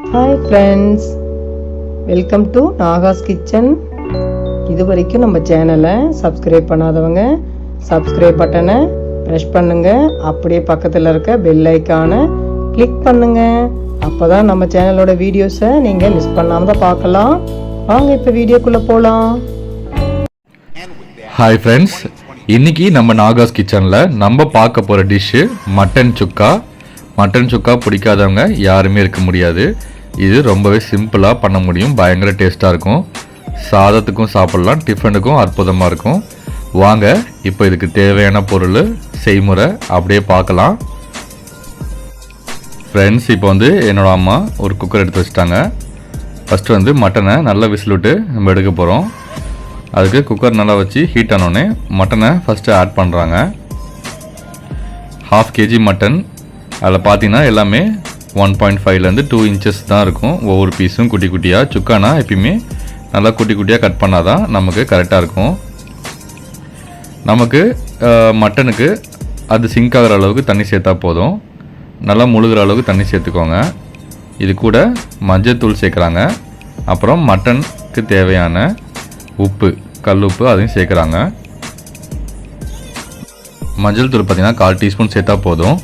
Hi friends welcome to Nagas kitchen இது வரைக்கும் நம்ம சேனலை சப்ஸ்கிரைப் பண்ணாதவங்க சப்ஸ்கிரைப் பட்டனை ப்ரெஷ் பண்ணுங்கள் அப்படியே பக்கத்தில் இருக்க பெல் ஐக்கானை கிளிக் பண்ணுங்கள் அப்போ தான் நம்ம சேனலோட வீடியோஸை நீங்கள் மிஸ் பண்ணாமல் தான் பார்க்கலாம். வாங்க இப்போ வீடியோக்குள்ளே போகலாம் ஹாய் ஃப்ரெண்ட்ஸ் இன்னைக்கு நம்ம நாகாஸ் கிச்சனில் நம்ம பார்க்க போகிற dish mutton chukka mutton chukka பிடிக்காதவங்க யாருமே இருக்க முடியாது. இது ரொம்பவே சிம்பிளாக பண்ண முடியும். பயங்கர டேஸ்ட்டாக இருக்கும். சாதத்துக்கும் சாப்பிட்லாம். டிஃபனுக்கும் அற்புதமாக இருக்கும். வாங்க இப்போ இதுக்கு தேவையான பொருள் செய்முறை அப்படியே பார்க்கலாம். ஃப்ரெண்ட்ஸ் இப்போ வந்து என்னோடய அம்மா ஒரு குக்கர் எடுத்து வச்சிட்டாங்க. ஃபஸ்ட்டு வந்து மட்டனை நல்லா விசில் விட்டு நம்ம எடுக்க போகிறோம் அதுக்கு குக்கர் நல்லா வச்சு ஹீட் ஆனோடனே மட்டனை ஃபஸ்ட்டு ஆட் பண்ணுறாங்க ஹாஃப் கேஜி மட்டன் அதில் பார்த்தீங்கன்னா எல்லாமே ஒன் பாயிண்ட் ஃபைவ்லேருந்து டூ இன்ச்சஸ் தான் இருக்கும். ஒவ்வொரு பீஸும் குட்டி குட்டியாக சுக்கானா எப்பயுமே நல்லா குட்டி குட்டியாக கட் பண்ணால் தான் நமக்கு கரெக்டாக இருக்கும். நமக்கு மட்டனுக்கு அது சிங்க் ஆகிற அளவுக்கு தண்ணி சேர்த்தா போதும். நல்லா முழுகிற அளவுக்கு தண்ணி சேர்த்துக்கோங்க. இது கூட மஞ்சள்தூள் சேர்க்குறாங்க. அப்புறம் மட்டனுக்கு தேவையான உப்பு கல் உப்பு அதையும் சேர்க்குறாங்க. மஞ்சள் தூள் பார்த்தீங்கன்னா கால் டீஸ்பூன் சேர்த்தா போதும்.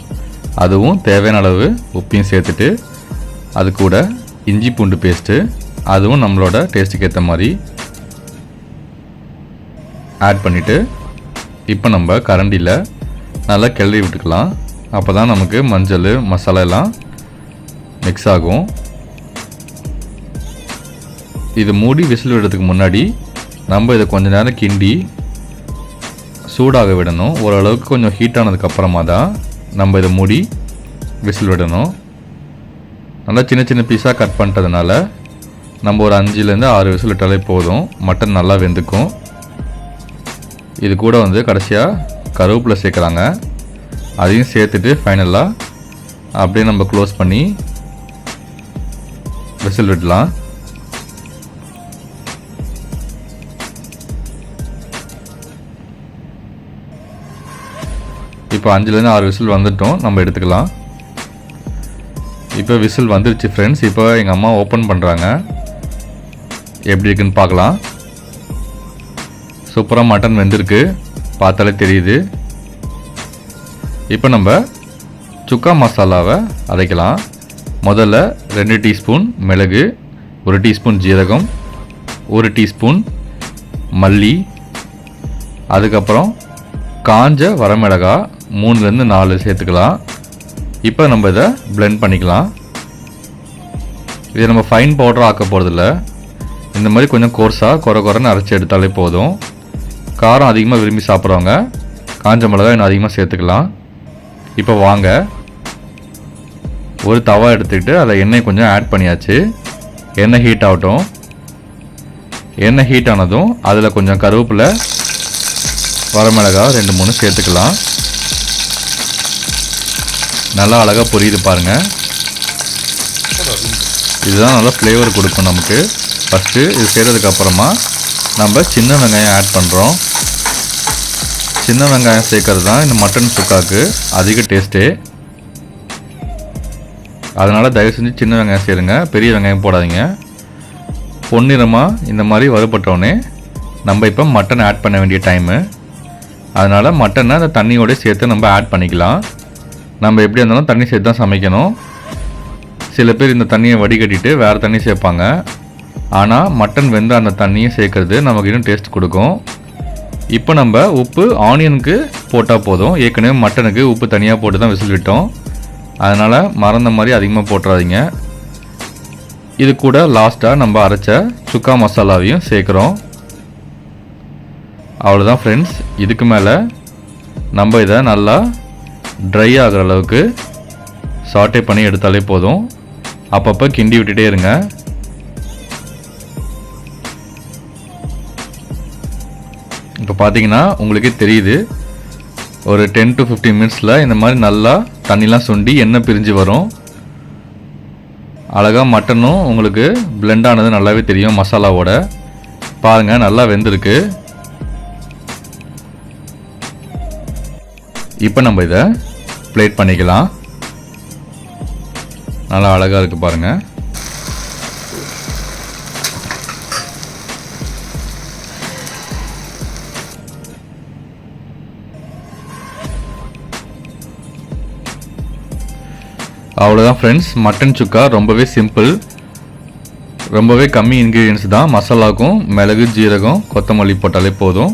அதுவும் தேவையான அளவு உப்பையும் சேர்த்துட்டு அது கூட இஞ்சி பூண்டு பேஸ்ட்டு அதுவும் நம்மளோட டேஸ்ட்டுக்கு ஏற்ற மாதிரி ஆட் பண்ணிவிட்டு இப்போ நம்ம கரண்டியில் நல்லா கிளறி விட்டுக்கலாம். அப்போ தான் நமக்கு மஞ்சள் மசாலா எல்லாம் மிக்ஸ் ஆகும். இது மூடி விசில் விடுறதுக்கு முன்னாடி நம்ம இதை கொஞ்சம் நேரம் கிண்டி சூடாக விடணும். ஓரளவுக்கு கொஞ்சம் ஹீட் ஆனதுக்கப்புறமா தான் நம்ம இதை மூடி விசில் விடணும். நல்லா சின்ன சின்ன பீஸாக கட் பண்ணிட்டதுனால நம்ம ஒரு அஞ்சுலேருந்து ஆறு விசில் விட்டாலே போதும். மட்டன் நல்லா வெந்துக்கும். இது கூட வந்து கடைசியாக கருவேப்பிலை சேர்க்குறாங்க அதையும் சேர்த்துட்டு ஃபைனலாக அப்படியே நம்ம க்ளோஸ் பண்ணி விசில் விடலாம். இப்போ அஞ்சுலேருந்து ஆறு விசில் வந்துட்டோம். நம்ம எடுத்துக்கலாம். இப்போ விசில் வந்துருச்சு ஃப்ரெண்ட்ஸ் இப்போ எங்கள் அம்மா ஓப்பன் பண்ணுறாங்க எப்படி இருக்குன்னு பார்க்கலாம். சூப்பராக மட்டன் வெந்திருக்கு. பார்த்தாலே தெரியுது. இப்போ நம்ம சுக்கா மசாலாவை அரைக்கலாம். முதல்ல ரெண்டு டீஸ்பூன் மிளகு ஒரு டீஸ்பூன் ஜீரகம் ஒரு டீஸ்பூன் மல்லி அதுக்கப்புறம் காஞ்ச வரமிளகா மூணுலேருந்து நாலு சேர்த்துக்கலாம். இப்போ நம்ம இதை பிளெண்ட் பண்ணிக்கலாம். இதை நம்ம ஃபைன் பவுடர் ஆக்க போகிறதில்ல இந்த மாதிரி கொஞ்சம் கோர்ஸாக குறை குறைன்னு அரைச்சி எடுத்தாலே போதும். காரம் அதிகமாக விரும்பி சாப்பிட்றவங்க காஞ்ச மிளகா இன்னும் அதிகமாக சேர்த்துக்கலாம். இப்போ வாங்க. ஒரு தவா எடுத்துக்கிட்டு அதில் எண்ணெய் கொஞ்சம் ஆட் பண்ணியாச்சு. எண்ணெய் ஹீட் ஆகட்டும். எண்ணெய் ஹீட் ஆனதும் அதில் கொஞ்சம் கருவேப்பிலை வரமிளகா ரெண்டு மூணு சேர்த்துக்கலாம். நல்லா அழகாக பொரியுது பாருங்கள் இதுதான் நல்லா ஃப்ளேவர் கொடுக்கும் நமக்கு. ஃபஸ்ட்டு இது செய்கிறதுக்கு அப்புறமா நம்ம சின்ன வெங்காயம் ஆட் பண்ணுறோம் சின்ன வெங்காயம் சேர்க்கறது தான் இந்த மட்டன் சுக்காக்கு அதிக டேஸ்ட்டே அதனால் தயவு செஞ்சு சின்ன வெங்காயம் சேருங்க. பெரிய வெங்காயம் போடாதீங்க. பொன்னிறமாக இந்த மாதிரி வறுபட்டோடனே நம்ம இப்போ மட்டன் ஆட் பண்ண வேண்டிய டைமு அதனால் மட்டனை அந்த தண்ணியோடய சேர்த்து நம்ம ஆட் பண்ணிக்கலாம். நம்ம எப்படி இருந்தாலும் தண்ணி சேர்த்து தான் சமைக்கணும். சில பேர் இந்த தண்ணியை வடிகட்டிட்டு வேறு தண்ணி சேர்ப்பாங்க. ஆனால் மட்டன் வெந்த அந்த தண்ணியை சேர்க்கறது நமக்கு இன்னும் டேஸ்ட் கொடுக்கும். இப்போ நம்ம உப்பு ஆனியனுக்கு போட்டால் போதும். ஏற்கனவே மட்டனுக்கு உப்பு தனியாக போட்டு தான் விசில் விட்டோம் அதனால் மறந்த மாதிரி அதிகமாக போட்டுறாதீங்க. இது கூட லாஸ்ட்டாக நம்ம அரைச்ச சுக்கா மசாலாவையும் சேர்க்குறோம். அவ்வளோதான் ஃப்ரெண்ட்ஸ் இதுக்கு மேலே நம்ம இதை நல்லா ட்ரை ஆகிற அளவுக்கு சாட்டே பண்ணி எடுத்தாலே போதும். அப்பப்போ கிண்டி விட்டுட்டே இருங்க. இப்போ பார்த்தீங்கன்னா உங்களுக்கே தெரியுது. ஒரு டென் டு 15 மினிட்ஸில் இந்த மாதிரி நல்லா தண்ணிலாம் சுண்டி எண்ணெய் பிரிஞ்சு வரும். அழகாக மட்டனும் உங்களுக்கு பிளெண்ட் ஆனது நல்லாவே தெரியும் மசாலாவோட. பாருங்கள் நல்லா வெந்திருக்கு. இப்போ நம்ம இதை பிளேட் பண்ணிக்கலாம். நல்லா அழகாக இருக்குது பாருங்கள் அவ்வளோதான் ஃப்ரெண்ட்ஸ் மட்டன் சுக்கா ரொம்பவே சிம்பிள் ரொம்பவே கம்மி இன்க்ரீடியன்ஸ் தான். மசாலாக்கும் மிளகு ஜீரகம் கொத்தமல்லி போட்டாலே போதும்.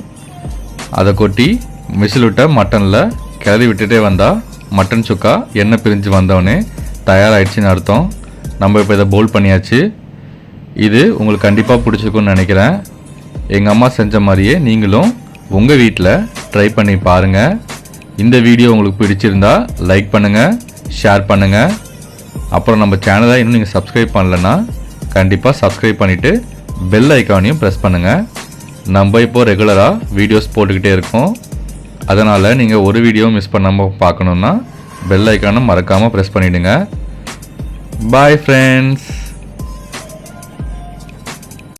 அதை கொட்டி விசில் விட்ட மட்டனில் கிளறி விட்டுட்டே வந்தால் மட்டன் சுக்கா எண்ணெய் பிரிஞ்சு வந்தவொடனே தயாராகிடுச்சின்னு அர்த்தம். நம்ம இப்போ இதை போல் பண்ணியாச்சு. இது உங்களுக்கு கண்டிப்பாக பிடிச்சிருக்குன்னு நினைக்கிறேன். எங்கள் அம்மா செஞ்ச மாதிரியே நீங்களும் உங்கள் வீட்டில் ட்ரை பண்ணி பாருங்கள் இந்த வீடியோ உங்களுக்கு பிடிச்சிருந்தா லைக் பண்ணுங்கள் ஷேர் பண்ணுங்கள் அப்புறம் நம்ம சேனலை இன்னும் நீங்கள் சப்ஸ்கிரைப் பண்ணலன்னா கண்டிப்பாக சப்ஸ்கிரைப் பண்ணிவிட்டு பெல் ஐக்கானையும் ப்ரெஸ் பண்ணுங்கள் நம்ம இப்போ ரெகுலராக வீடியோஸ் போட்டுக்கிட்டே இருக்கோம். அதனால் நீங்கள் ஒரு வீடியோ மிஸ் பண்ணாமல் பார்க்கணுன்னா பெல் ஐக்கானை மறக்காமல் ப்ரெஸ் பண்ணிவிடுங்க பாய் ஃப்ரெண்ட்ஸ்